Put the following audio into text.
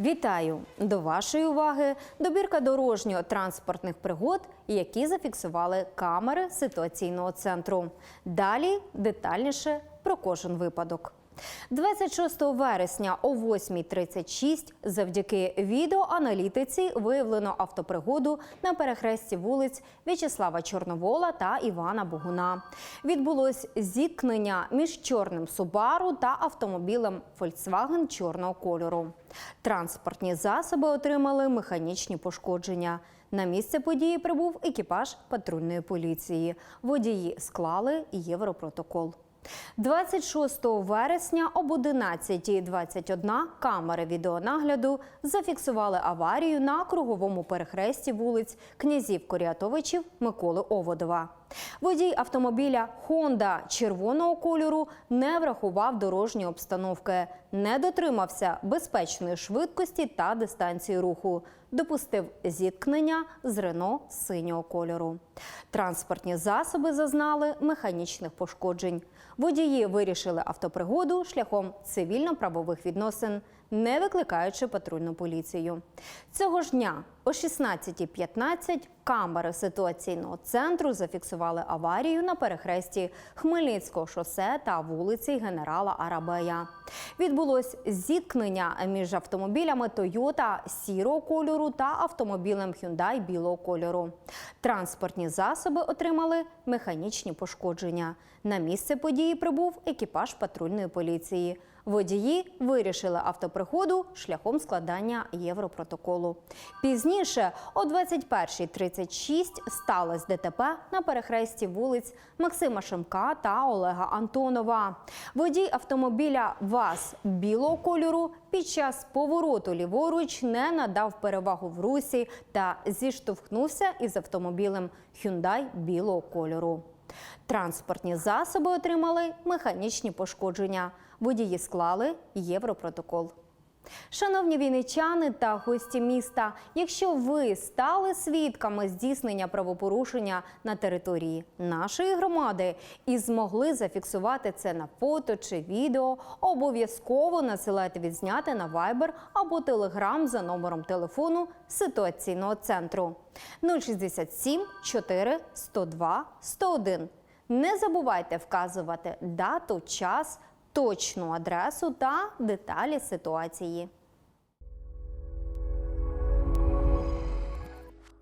Вітаю! До вашої уваги добірка дорожньо-транспортних пригод, які зафіксували камери ситуаційного центру. Далі детальніше про кожен випадок. 26 вересня о 8.36 завдяки відеоаналітиці виявлено автопригоду на перехресті вулиць В'ячеслава Чорновола та Івана Богуна. Відбулось зіткнення між чорним Субару та автомобілем Volkswagen чорного кольору. Транспортні засоби отримали механічні пошкодження. На місце події прибув екіпаж патрульної поліції. Водії склали європротокол. 26 вересня об 11.21 камери відеонагляду зафіксували аварію на круговому перехресті вулиць князів Коріатовичів Миколи Оводова. Водій автомобіля Honda червоного кольору не врахував дорожньої обстановки, не дотримався безпечної швидкості та дистанції руху, допустив зіткнення з Рено синього кольору. Транспортні засоби зазнали механічних пошкоджень. Водії вирішили автопригоду шляхом цивільно-правових відносин, не викликаючи патрульну поліцію. Цього ж дня о 16.15 камери ситуаційного центру зафіксували аварію на перехресті Хмельницького шосе та вулиці генерала Арабея. Відбулось зіткнення між автомобілями Toyota сірого кольору та автомобілем Hyundai білого кольору. Транспортні засоби отримали механічні пошкодження. На місце події прибув екіпаж патрульної поліції. Водії вирішили автоприходу шляхом складання європротоколу. Пізніше, о 21.36, сталося ДТП на перехресті вулиць Максима Шемка та Олега Антонова. Водій автомобіля ВАЗ білого кольору під час повороту ліворуч не надав перевагу в русі та зіштовхнувся із автомобілем Hyundai білого кольору. Транспортні засоби отримали механічні пошкодження. Водії склали європротокол. Шановні вінничани та гості міста, якщо ви стали свідками здійснення правопорушення на території нашої громади і змогли зафіксувати це на фото чи відео, обов'язково насилайте відзняти на Viber або Telegram за номером телефону ситуаційного центру 067 4 102 101. Не забувайте вказувати дату, час, точну адресу та деталі ситуації.